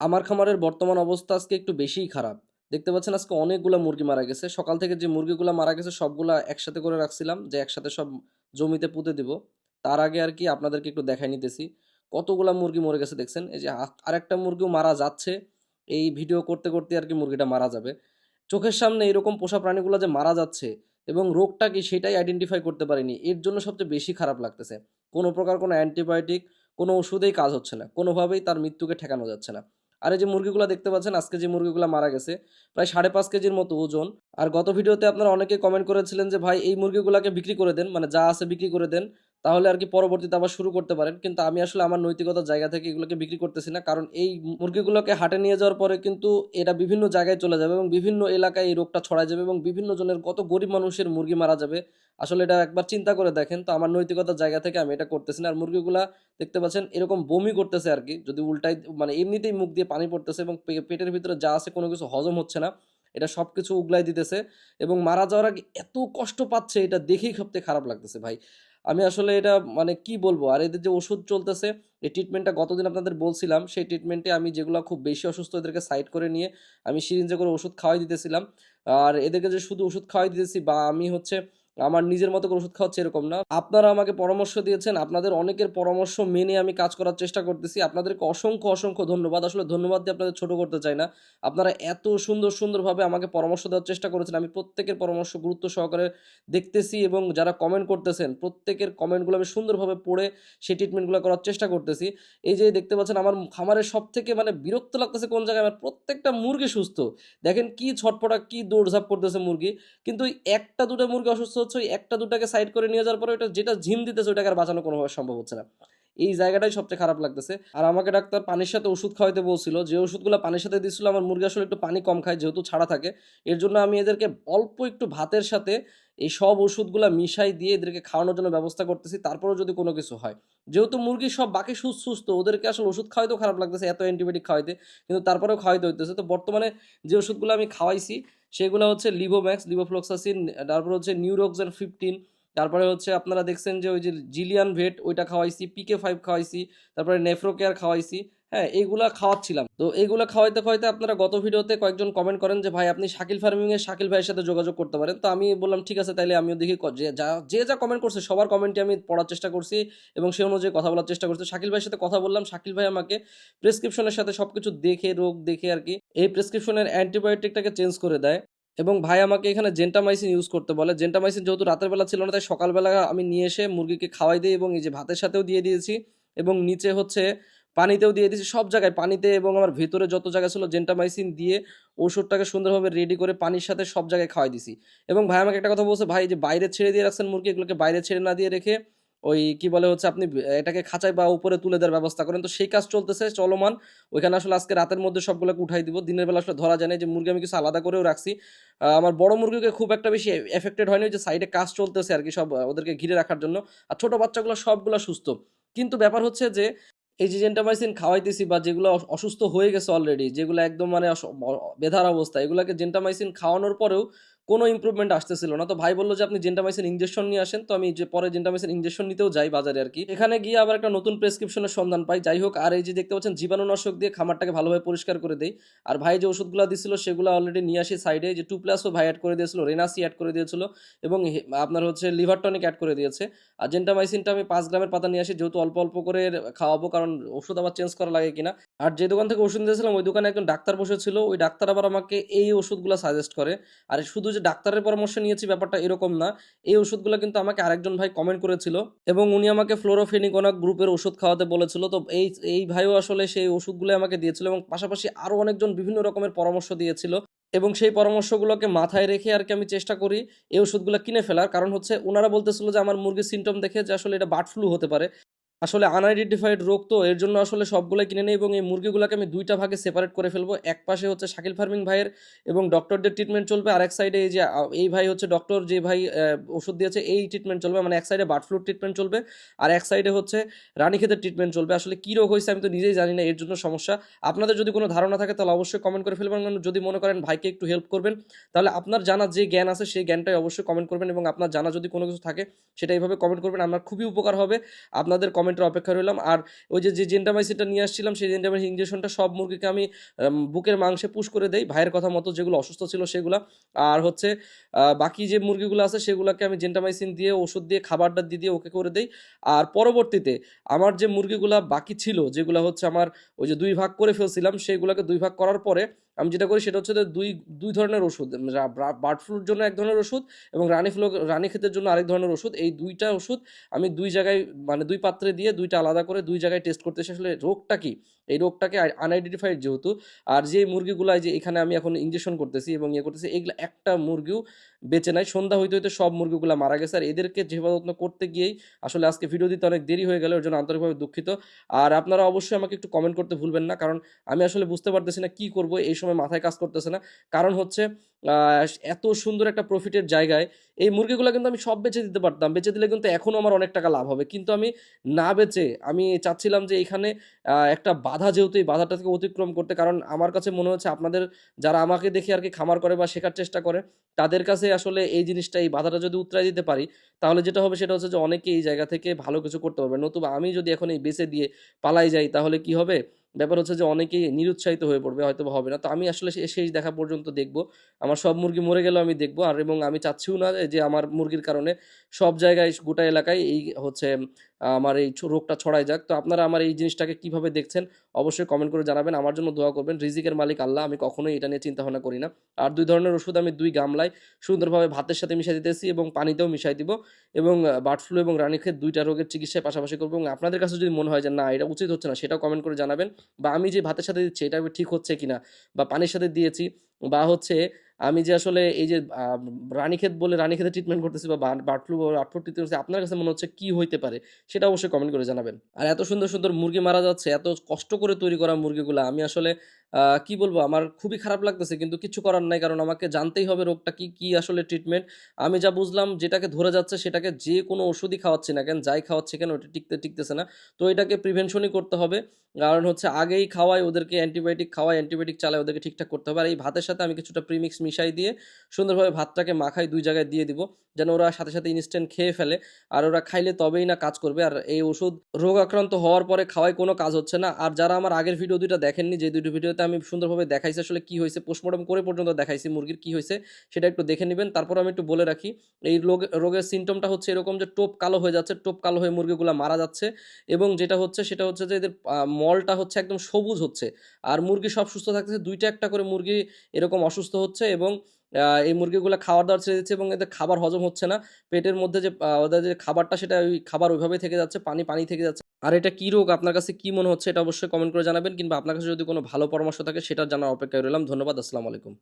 আমার খামারের বর্তমান অবস্থা আজকে একটু বেশিই খারাপ। দেখতে পাচ্ছেন আজকে অনেকগুলা মুরগি মারা গেছে। সকাল থেকে যে মুরগিগুলা মারা গেছে, সবগুলা একসাথে করে রাখছিলাম যে একসাথে সব জমিতে পুঁতে দিব। তার আগে আর কি আপনাদেরকে একটু দেখাই নিতেছি। কতগুলা মুরগি মরে গেছে দেখছেন? এই যে আরেকটা মুরগিও মারা যাচ্ছে। এই ভিডিও করতে করতে আর কি মুরগিটা মারা যাবে। চোখের সামনে এরকম পোষা প্রাণীগুলো যে মারা যাচ্ছে এবং রোগটা কি সেটাই আইডেন্টিফাই করতে পারিনি, এর জন্য সবচেয়ে বেশি খারাপ লাগতেছে। কোনো প্রকার কোনো অ্যান্টিবায়োটিক কোনো ওষুধেই কাজ হচ্ছে না। কোনোভাবেই তার মৃত্যুকে ঠেকানো যাচ্ছে না। আর এই যে মুরগিগুলো দেখতে পাচ্ছেন, আজকে যে মুরগিগুলো মারা গেছে, প্রায় সাড়ে পাঁচ কেজির মতো ওজন। আর গত ভিডিওতে আপনারা অনেকে কমেন্ট করেছিলেন যে, ভাই, এই মুরগিগুলোকে বিক্রি করে দেন মানে যা আছে বিক্রি করে দেন। তাহলে আর কি পরবর্তীতে আবার শুরু করতে পারেন। কিন্তু আমি আসলে আমার নৈতিকতার জায়গা থেকে এগুলোকে বিক্রি করতেছি না। কারণ এই মুরগিগুলোকে হাটে নিয়ে যাওয়ার পরে কিন্তু এটা বিভিন্ন জায়গায় চলে যাবে এবং বিভিন্ন এলাকায় এই রোগটা ছড়ায় যাবে এবং বিভিন্ন জনের কত গরিব মানুষের মুরগি মারা যাবে। আসলে এটা একবার চিন্তা করে দেখেন। তো আমার নৈতিকতার জায়গা থেকে আমি এটা করতেছি না। আর মুরগিগুলা দেখতে পাচ্ছেন এরকম বমি করতেছে আর কি। যদি উল্টাই মানে এমনিতেই মুখ দিয়ে পানি পড়তেছে এবং পেটের ভিতরে যা আছে কোনো কিছু হজম হচ্ছে না, এটা সব কিছু উগলাই দিতেছে এবং মারা যাওয়ার আগে এত কষ্ট পাচ্ছে, এটা দেখেই সবথেকে খারাপ লাগতেছে ভাই। আমি আসলে এটা মানে কি বলব? আর এদের যে ওষুধ চলতেছে, এই ট্রিটমেন্টটা গতদিন আপনাদের বলছিলাম, সেই ট্রিটমেন্টে আমি যেগুলো খুব বেশি অসুস্থ এদেরকে সাইড করে নিয়ে আমি সিরিঞ্জে করে ওষুধ খাওয়াই দিতেছিলাম। আর এদেরকে যে শুধু ওষুধ খাওয়াই দিতেছি বা আমি হচ্ছে আমার নিজের মতো করে ওষুধ খাওয়াচ্ছে এরকম না। আপনারা আমাকে পরামর্শ দিয়েছেন, আপনাদের অনেকের পরামর্শ মেনে আমি কাজ করার চেষ্টা করতেছি। আপনাদেরকে অসংখ্য অসংখ্য ধন্যবাদ। আসলে ধন্যবাদ দিয়ে আপনাদের ছোট করতে চাই না। আপনারা এত সুন্দর, সুন্দরভাবে আমাকে পরামর্শ দেওয়ার চেষ্টা করেছেন। আমি প্রত্যেকের পরামর্শ গুরুত্ব সহকারে দেখতেছি এবং যারা কমেন্ট করতেছেন, প্রত্যেকের কমেন্টগুলো আমি সুন্দরভাবে পড়ে সেই ট্রিটমেন্টগুলো করার চেষ্টা করতেছি। এই যে দেখতে পাচ্ছেন আমার খামারের সব থেকে মানে বিরক্ত লাগতেছে কোন জায়গায়? আমার প্রত্যেকটা মুরগি সুস্থ। দেখেন কি ছটপটা, কি দৌড়ঝাঁপ করতেছে মুরগি। কিন্তু একটা দুটো মুরগি অসুস্থ হচ্ছে ওই একটা দুটাকে সাইড করে নিয়ে যাওয়ার পরে ওটা যেটা ঝিম দিতেছে ওইটাকে আর বাঁচানো কোনোভাবে সম্ভব হচ্ছে না। এই জায়গাটাই সবচেয়ে খারাপ লাগতেছে। আর আমাকে ডাক্তার পানির সাথে ওষুধ খাওয়াইতে বলছিল, যে ওষুধগুলো পানির সাথে দিচ্ছিল আমার মুরগি আসলে একটু পানি কম খায়, যেহেতু ছাড়া থাকে। এর জন্য আমি এদেরকে অল্প একটু ভাতের সাথে এই সব ওষুধগুলো মিশাই দিয়ে এদেরকে খাওয়ানোর জন্য ব্যবস্থা করতেছি, তারপরেও যদি কোনো কিছু হয়। যেহেতু মুরগি সব বাকি সুস্থ সুস্থ, ওদেরকে আসলে ওষুধ খাওয়াইতেও খারাপ লাগতেছে, এত অ্যান্টিবায়োটিক খাওয়াইতে। কিন্তু তারপরেও খাওয়াইতে হইতেছে। তো বর্তমানে যে ওষুধগুলো আমি খাওয়াইছি সেগুলো হচ্ছে লিভোম্যাক্স, লিভোফ্লক্সাসিন, তারপর হচ্ছে নিউরোক্সেন ফিফটিন, তারপরে হচ্ছে আপনারা দেখছেন যে ওই যে জিলিয়ান ভেট, ওইটা খাওয়াইছি পিকে ফাইভ খাওয়াইছি, তারপরে নেফ্রোকেয়ার খাওয়াইছি। হ্যাঁ এইগুলা খাওয়াচ্ছিলাম। তো এইগুলা খাওয়াইতে খাওয়াইতে আপনারা গত ভিডিওতে কয়েকজন কমেন্ট করেন যে, ভাই, আপনি শাকিল ফার্মিং এর শাকিল ভাইয়ের সাথে যোগাযোগ করতে পারেন। তো আমি বললাম, ঠিক আছে, তাইলে আমিও দেখি যে, যা যে যা কমেন্ট করছে, সবার কমেন্টে আমি পড়ার চেষ্টা করছি এবং সেই অনুযায়ী কথা বলার চেষ্টা করছি। শাকিল ভাইয়ের সাথে কথা বললাম, শাকিল ভাই আমাকে প্রেসক্রিপশনের সাথে সবকিছু দেখে, রোগ দেখে আর কি, এই প্রেসক্রিপশনের অ্যান্টিবায়োটিকটাকে চেঞ্জ করে দেয় এবং ভাই আমাকে এখানে জেন্টামাইসিন ইউজ করতে বলে। জেন্টামাইসিন যেহেতু রাতের বেলা ছিল না, তাই সকালবেলা আমি নিয়ে এসে মুরগিকে খাওয়াই দিই এবং এই যে ভাতের সাথেও দিয়ে দিয়েছি এবং নিচে হচ্ছে পানিতেও দিয়ে দিয়েছি, সব জায়গায় পানিতে এবং আমার ভেতরে যত জায়গা ছিল জেন্টামাইসিন দিয়ে ওষুধটাকে সুন্দরভাবে রেডি করে পানির সাথে সব জায়গায় খাওয়াই দিছি। এবং ভাই আমাকে একটা কথা বলছে, ভাই যে বাইরে ছেড়ে দিয়ে রাখছেন মুরগি, এগুলোকে বাইরে ছেড়ে না দিয়ে রেখে ওই কি বলে হচ্ছে আপনি, এটাকে খাঁচায় বা উপরে তুলে দেওয়ার ব্যবস্থা করেন। তো সেই কাজ চলতেছে, চলমান। ওইখানে আসলে আজকে রাতের মধ্যে সবগুলোকে উঠাই দিব। দিনের বেলা আসলে ধরা যায় না যে মুরগি আমি কিছু আলাদা করেও রাখছি। আমার বড় মুরগিকে খুব একটা বেশি এফেক্টেড হয়নি যে সাইডে কাজ চলতেছে আর কি সব, ওদেরকে ঘিরে রাখার জন্য। আর ছোট বাচ্চাগুলো সবগুলো সুস্থ। কিন্তু ব্যাপার হচ্ছে যে এই যে জেন্টামাইসিন খাওয়াইতেছি বা যেগুলো অসুস্থ হয়ে গেছে অলরেডি যেগুলো একদম মানে বেধার অবস্থা, এগুলাকে জেন্টামাইসিন খাওয়ানোর পরেও কোনো ইমপ্রুভমেন্ট আসতেছিল না। তো ভাই বলল যে, আপনি জেন্টামাইসিন ইঞ্জেকশন নিয়ে আসেন। তো আমি যে, পরে জেন্টামাইসিন ইঞ্জেকশন নিতেও যাই বাজারে আর কি। এখানে গিয়ে আবার একটা নতুন প্রেসক্রিপশনের সন্ধান পাই। যাই হোক, আর এই যে দেখতে পাচ্ছেন, জীবাণুনাশক দিয়ে খামারটাকে ভালোভাবে পরিষ্কার করে দেই। আর ভাই যে ওষুধগুলো দিছিল, সেগুলো অলরেডি নিয়ে আসি সাইডে যে টু প্লাসও ভাই অ্যাড করে দিয়েছিল রেনাসি অ্যাড করে দিয়েছিল এবং আপনার হচ্ছে লিভার টনিক অ্যাড করে দিয়েছে। আর জেন্টামাইসিনটা আমি পাঁচ গ্রামের পাতা নিয়ে আসি, যেহেতু অল্প অল্প করে খাওয়াবো, কারণ ওষুধ আবার চেঞ্জ করা লাগে কিনা। আর যে দোকান থেকে ওষুধ দিয়েছিলাম ওই দোকানে একজন ডাক্তার বসেছিল। ওই ডাক্তার আবার আমাকে এই ওষুধগুলো সাজেস্ট করে। আর শুধু যে ডাক্তারের পরামর্শ নিয়েছি ব্যাপারটা এরকম না। এই ওষুধগুলো কিন্তু আমাকে আরেকজন ভাই কমেন্ট করেছিল এবং উনি আমাকে ফ্লোরোফেনিকোনা গ্রুপের ওষুধ খাওয়াতে বলেছিল। তো এই এই ভাইও আসলে সেই ওষুধগুলো আমাকে দিয়েছিল এবং পাশাপাশি আরও অনেকজন বিভিন্ন রকমের পরামর্শ দিয়েছিল এবং সেই পরামর্শগুলোকে মাথায় রেখে আর কি আমি চেষ্টা করি এই ওষুধগুলো কিনে ফেলার। কারণ হচ্ছে ওনারা বলতেছিল যে আমার মুরগির সিমটম দেখে যে আসলে এটা বার্ড ফ্লু হতে পারে। আসলে আনআইডেন্টিফাইড রোগ তো, এর জন্য আসলে সবগুলো কিনে নেই এবং এই মুরগিগুলোকে আমি দুইটা ভাগে সেপারেট করে ফেলব। এক পাশে হচ্ছে শাকিল ফার্মিং ভাইয়ের এবং ডক্টরদের ট্রিটমেন্ট চলবে আর এক সাইডে এই যে এই ভাই হচ্ছে ডক্টর যে ভাই ওষুধ দিয়েছে, এই ট্রিটমেন্ট চলবে মানে এক সাইডে বার্ড ফ্লুর ট্রিটমেন্ট চলবে, আর এক সাইডে হচ্ছে রানীক্ষেতের ট্রিটমেন্ট চলবে। আসলে কী রোগ হয়েছে আমি তো নিজেই জানি না, এর জন্য সমস্যা। আপনাদের যদি কোনো ধারণা থাকে তাহলে অবশ্যই কমেন্ট করে ফেলবেন যদি মনে করেন ভাইকে একটু হেল্প করবেন, তাহলে আপনার জানা যে জ্ঞান আছে সেই জ্ঞানটাই অবশ্যই কমেন্ট করবেন এবং আপনার জানা যদি কোনো কিছু থাকে সেটা এইভাবে কমেন্ট করবেন, আমার খুবই উপকার হবে। আপনাদের কমেন্ট কমেন্টের অপেক্ষায় রইলাম। আর ওই যে যে জেন্টামাইসিনটা নিয়ে আসছিলাম, সেই জেন্টামাইসিন ইঞ্জেকশনটা সব মুরগিকে আমি বুকের মাংসে পুশ করে দেই। ভাইয়ের কথা মতো যেগুলো অসুস্থ ছিল সেগুলো। আর হচ্ছে বাকি যে মুরগিগুলো আছে সেগুলোকে আমি জেন্টামাইসিন দিয়ে, ওষুধ দিয়ে, খাবারটা দিয়ে দিয়ে ওকে করে দেই। আর পরবর্তীতে আমার যে মুরগিগুলা বাকি ছিল, যেগুলো হচ্ছে আমার ওই যে দুই ভাগ করে ফেলছিলাম, সেইগুলোকে দুই ভাগ করার পরে আমি যেটা করি সেটা হচ্ছে দুই দুই ধরনের ওষুধ বার্ড ফ্লুর জন্য এক ধরনের ওষুধ এবং রানী ফ্লু রানী ক্ষেতের জন্য আরেক ধরনের ওষুধ। এই দুইটা ওষুধ আমি দুই জায়গায় মানে দুই পাত্রে দিয়ে দুইটা আলাদা করে দুই জায়গায় টেস্ট করতে আসলে রোগটা কি? এই রোগটাকে আনআইডেন্টিফাইড যেহেতু, আর যে মুরগিগুলো যে এখানে আমি এখন ইঞ্জেকশন করতেছি এবং ইয়ে করতেছি, এগুলো একটা মুরগিও বেঁচে নাই। সন্ধ্যা হইতে হইতে সব মুরগিগুলো মারা গেছে। আর এদেরকে যেভাবে করতে গিয়েই আসলে আজকে ভিডিও দিতে অনেক দেরি হয়ে গেল ওর জন্য আন্তরিকভাবে দুঃখিত। আর আপনারা অবশ্যই আমাকে একটু কমেন্ট করতে ভুলবেন না, কারণ আমি আসলে বুঝতে পারতেছি না কি করব, এই সময় মাথায় কাজ করতেছে না। কারণ হচ্ছে এত সুন্দর একটা প্রফিটের জায়গায়, এই মুরগিগুলো কিন্তু আমি সব বেচে দিতে পারতাম। বেচে দিলে কিন্তু এখনও আমার অনেক টাকা লাভ হবে। কিন্তু আমি না বেচে, আমি চাচ্ছিলাম যে এখানে একটা বাধা যেহেতু, এই বাধাটা থেকে অতিক্রম করতে। কারণ আমার কাছে মনে হচ্ছে আপনাদের যারা আমাকে দেখে আর কি খামার করে বা শেখার চেষ্টা করে, তাদের কাছে আসলে এই জিনিসটা, এই বাধাটা যদি উতরাই দিতে পারি, তাহলে যেটা হবে সেটা হচ্ছে যে অনেকে এই জায়গা থেকে ভালো কিছু করতে পারবে। নতুবা আমি যদি এখন এই বেচে দিয়ে পালাই যাই, তাহলে কি হবে? ব্যাপার হচ্ছে যে অনেকেই নিরুৎসাহিত হয়ে পড়বে হয়তো হবে না। তো আমি আসলে শেষ দেখা পর্যন্ত দেখব। আমার সব মুরগি মরে গেলেও আমি দেখব। আর এবং আমি চাচ্ছিও না যে আমার মুরগির কারণে সব জায়গায়, গোটা এলাকায় এই হচ্ছে আমার এই রোগটা ছড়াই যাক। তো আপনারা আমার এই জিনিসটাকে কীভাবে দেখছেন, অবশ্যই কমেন্ট করে জানাবেন। আমার জন্য দোয়া করবেন, রিজিকের মালিক আল্লাহ, আমি কখনোই এটা নিয়ে চিন্তা ভাবনা করি না। আর দুই ধরনের ওষুধ আমি দুই গামলায় সুন্দরভাবে ভাতের সাথে মিশাই দিতেছি এবং পানিতেও মিশাই দিব এবং বার্ড ফ্লু এবং রানীক্ষেত দুইটা রোগের চিকিৎসায় পাশাপাশি করব এবং আপনাদের কাছে যদি মনে হয় যে না, এটা উচিত হচ্ছে না, সেটাও কমেন্ট করে জানাবেন। বা আমি যে ভাতের সাথে দিচ্ছি, এটা ঠিক হচ্ছে কিনা? বা পানির সাথে দিয়েছি, বা হচ্ছে আমি যে আসলে এই যে রানীক্ষেত বলে রানীক্ষেতে ট্রিটমেন্ট করতেছি বা বার্ড ফ্লু বা বার্ড ফ্লু ট্রিটমেন্ট করতেছি আপনার কাছে মনে হচ্ছে কি হইতে পারে? সেটা অবশ্যই কমেন্ট করে জানাবেন। আর এত সুন্দর সুন্দর মুরগি মারা যাচ্ছে, এত কষ্ট করে তৈরি করা মুরগিগুলো, আমি আসলে কি বলব, আমার খুবই খারাপ লাগতেছে, কিন্তু কিছু করার নাই, কারণ আমাকে জানতেই হবে রোগটা কি কি আসলে ট্রিটমেন্ট আমি যা বুঝলাম, যেটাকে ধরে যাচ্ছে সেটাকে যে কোনো ওষুধই খাওয়াচ্ছি না কেন, যাই খাওয়াচ্ছে কেন, ওটা টিকতে টিকতেছে না। তো এটাকে প্রিভেনশনই করতে হবে। কারণ হচ্ছে আগেই খাওয়াই, ওদেরকে অ্যান্টিবায়োটিক খাওয়াই অ্যান্টিবায়োটিক চালাই, ওদেরকে ঠিকঠাক করতে হবে। আর এই ভাতের সাথে আমি কিছুটা প্রিমিক্স মিশাই দিয়ে সুন্দরভাবে ভাতটাকে মাখাই, দুই জায়গায় দিয়ে দিব, যেন ওরা সাথে সাথে ইনস্ট্যান্ট খেয়ে ফেলে। আর ওরা খাইলে তবেই না কাজ করবে। আর এই ওষুধ রোগ আক্রান্ত হওয়ার পরে খাওয়াই কোনো কাজ হচ্ছে না। আর যারা আমার আগের ভিডিও দুইটা দেখেননি, যে দুটো ভিডিওতে আমি সুন্দরভাবে দেখাইছি। আসলে কি হয়েছে পোস্টমর্টম করে পর্যন্ত দেখাইছি, মুরগির কি হয়েছে, সেটা একটু দেখে নেবেন। তারপর আমি একটু বলে রাখি, এই রোগ, রোগের সিমটমটা হচ্ছে এরকম যে টোপ কালো হয়ে যাচ্ছে, টোপ কালো হয়ে মুরগিগুলো মারা যাচ্ছে এবং যেটা হচ্ছে সেটা হচ্ছে যে এদের মলটা হচ্ছে একদম সবুজ হচ্ছে। আর মুরগি সব সুস্থ থাকতেছে, দুইটা একটা করে মুরগি এরকম অসুস্থ হচ্ছে এবং এই মুরগিগুলো খাবার দাবার ছেড়ে দিচ্ছে এবং এদের খাবার হজম হচ্ছে না। পেটের মধ্যে যে ওদের যে খাবারটা সেটা ওই খাবার ওইভাবে থেকে যাচ্ছে, পানি পানি থেকে যাচ্ছে। আর এটা কী রোগ? আপনার কাছে কী মনে হচ্ছে? এটা অবশ্যই কমেন্ট করে জানাবেন কিংবা আপনার কাছে যদি কোনো ভালো পরামর্শ থাকে সেটা জানার অপেক্ষায় রইলাম। ধন্যবাদ, আসসালামু আলাইকুম।